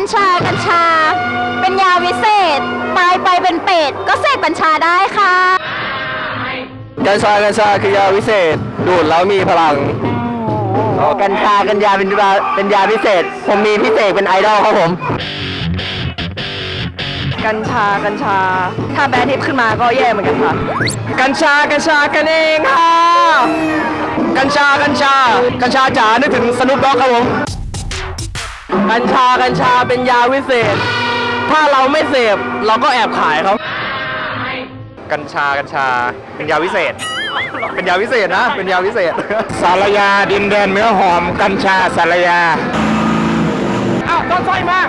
ญชากัญชา เป็นยาวิเศษ ตายไปเป็นเป็ด ก็เสกกัญชาได้ค่ะ กัญชากัญชาคือยาวิเศษ ดูดแล้วมีพลัง กัญชากัญญาเป็นยาเป็นยาพิเศษ ผมมีพิเศษเป็นไอดอลครับผม กัญชากัญชา ถ้าแบรนด์ทิปขึ้นมาก็แย่เหมือนกันค่ะ กัญชากัญชากันเองค่ะ กัญชากัญชา กัญชาจ๋านึกถึงสนุปด็อกครับผม กัญชากัญชาเป็นยาวิเศษ ถ้าเราไม่เสพเราก็แอบขายครับกัญชากัญชาเป็นยาวิเศษ เป็นยาวิเศษนะ เป็นยาวิเศษ สารยาดินแดนเนื้อหอม กัญชาสารยาอ้าวต้นสร้อยมา